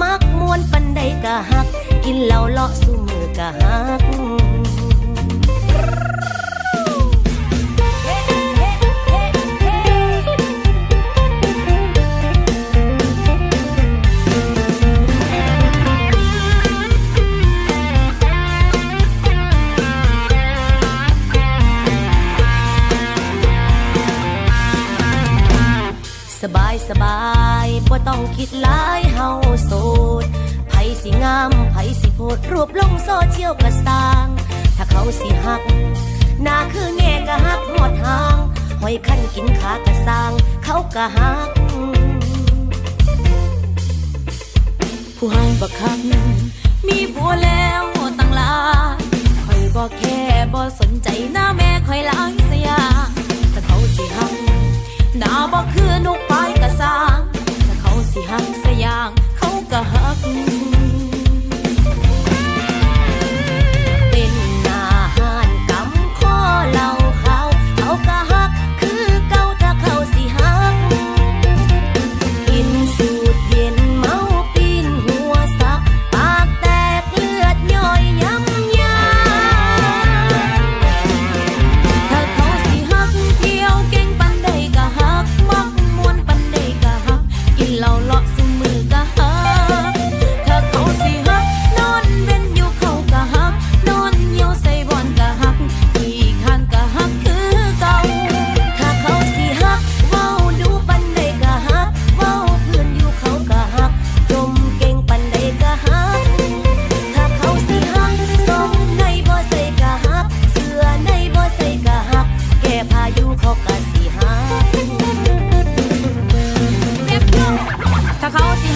มักมวนปันใดกะหัก กินเหล้าเลาะสู่มือกะหัก ต้องคิดหลายเฮาโสดไผสิงามไผสิโพดรวบลงโซเชียลกระสาง ถ้าเขาสิหักนาคือแง่กะหักหมดหางหอยขั้นกินขากระสาง เขากะหัก ผู้หางบักคังมีผัวแล้วตั้งลาคอยบอกแค่บอสนใจหน้าแม่คอยล้างสยาถ้าเขาสิหักนาบอกคือนุกปลายกระสาง Hans 他好。